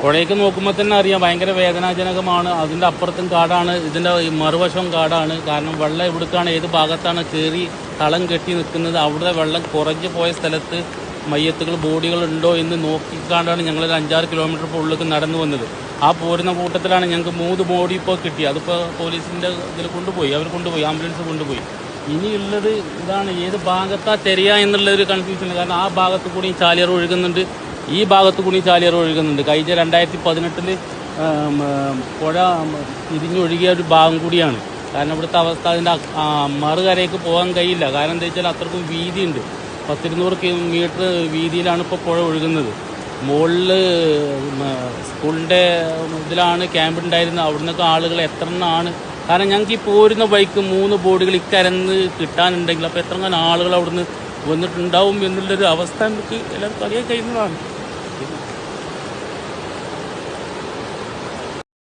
പുഴയ്ക്ക് നോക്കുമ്പോൾ തന്നെ അറിയാം ഭയങ്കര വേദനാജനകമാണ്. അതിന്റെ അപ്പുറത്തും കാടാണ്. ഇതിന്റെ മറുവശവും മറുവശം കാടാണ്. കാരണം വെള്ളം എവിടേക്കാണ് ഏത് ഭാഗത്താണ് കയറി തളം കെട്ടി നിൽക്കുന്നത്? അവിടെ വെള്ളം കുറഞ്ഞു പോയ സ്ഥലത്ത് മയ്യത്തുകൾ ബോഡികൾ ഉണ്ടോ എന്ന് നോക്കിക്കാണ്ടാണ് ഞങ്ങൾ ഒരു അഞ്ചാറ് കിലോമീറ്റർ ഉള്ളിലേക്ക് നടന്നു വന്നത്. ആ പോരുന്ന കൂട്ടത്തിലാണ് ഞങ്ങൾക്ക് മൂന്ന് ബോഡി ഇപ്പോൾ കിട്ടി. അതിപ്പോൾ പോലീസിന്റെ ഇതിൽ കൊണ്ടുപോയി. അവർ കൊണ്ടുപോയി. ആംബുലൻസ് കൊണ്ടുപോയി. ഇനിയുള്ളത് ഇതാണ്. ഏത് ഭാഗത്താണ് തെരയ എന്നുള്ളൊരു കൺഫ്യൂഷൻ കാരണം ആ ഭാഗത്ത് കൂടി ചാലിയർ ഒഴുകുന്നുണ്ട്. ഈ ഭാഗത്ത് കൂടി ചാലിയർ ഒഴുകുന്നുണ്ട്. കഴിഞ്ഞ രണ്ടായിരത്തി പതിനെട്ടിൽ പുഴ തിരിഞ്ഞൊഴുകിയ ഒരു ഭാഗം കൂടിയാണ്. കാരണം ഇവിടുത്തെ അവസ്ഥ അതിന്റെ മറുകരയ്ക്ക് പോകാൻ കഴിയില്ല. കാരണം എന്താ വെച്ചാൽ അത്രക്കും വീതിയുണ്ട്. പത്തിരുന്നൂറ് മീറ്റർ വീതിയിലാണ് ഇപ്പോൾ പുഴ ഒഴുകുന്നത്. മുകളിൽ സ്കൂളിന്റെ ഇതിലാണ് ക്യാമ്പ് ഉണ്ടായിരുന്നത്. അവിടെ നിന്നൊക്കെ ആളുകൾ എത്ര എണ്ണമാണ് കാരണം ഞങ്ങൾക്ക് ഈ പോരുന്ന ബൈക്ക് മൂന്ന് ബോഡികൾ ഇക്കരന്ന് കിട്ടാനുണ്ടെങ്കിൽ അപ്പോൾ എത്ര ആളുകൾ അവിടുന്ന് വന്നിട്ടുണ്ടാവും എന്നുള്ളൊരു അവസ്ഥ നമുക്ക് എല്ലാവർക്കും അറിയാൻ കഴിയുന്നതാണ്.